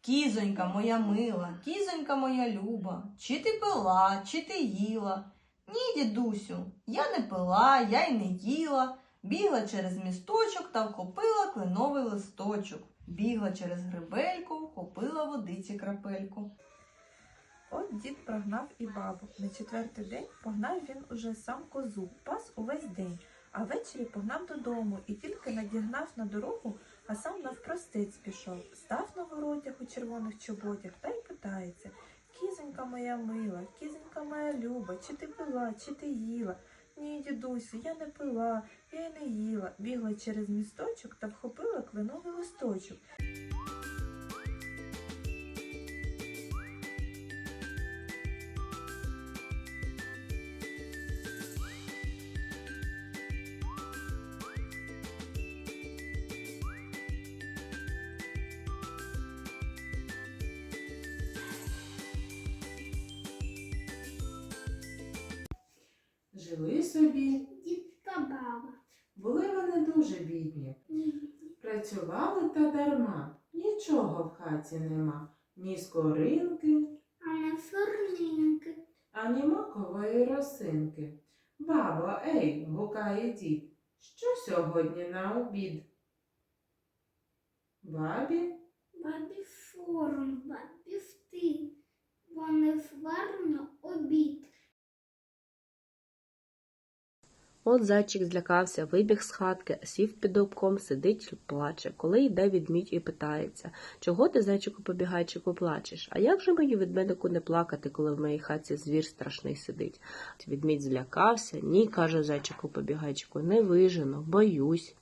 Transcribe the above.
Кізонька моя мила, кізонька моя люба, чи ти пила, чи ти їла? Ні, дідусю, я не пила, я й не їла. Бігла через місточок та вхопила кленовий листочок. Бігла через грибельку, вхопила водиці крапельку. От дід прогнав і бабу. На четвертий день погнав він уже сам козу, пас увесь день, а ввечері погнав додому і тільки надігнав на дорогу, а сам навпростець пішов. Став на воротях у червоних чоботях та й питається Кізонька моя мила, кізонька моя люба, чи ти пила, чи ти їла? Ні, дідусю, я не пила, я й не їла. Бігла через місточок та вхопила кленовий листочок. Жили собі, Дідка баба. були вони дуже бідні. Працювали та дарма, нічого в хаті нема, ні скоринки, А не ані макової росинки. Бабо, ей, гукає дід, що сьогодні на обід? Бабі, Бабі сором, бабі стид. Вони сварно обід. От зайчик злякався, вибіг з хатки, сів під обком, сидить, плаче. Коли йде відмідь і питається, чого ти, зайчику побігайчику, плачеш? А як же мені відмедику не плакати, коли в моїй хаті звір страшний сидить? Відмідь злякався, ні, каже зайчику побігайчику, не вижену, боюсь.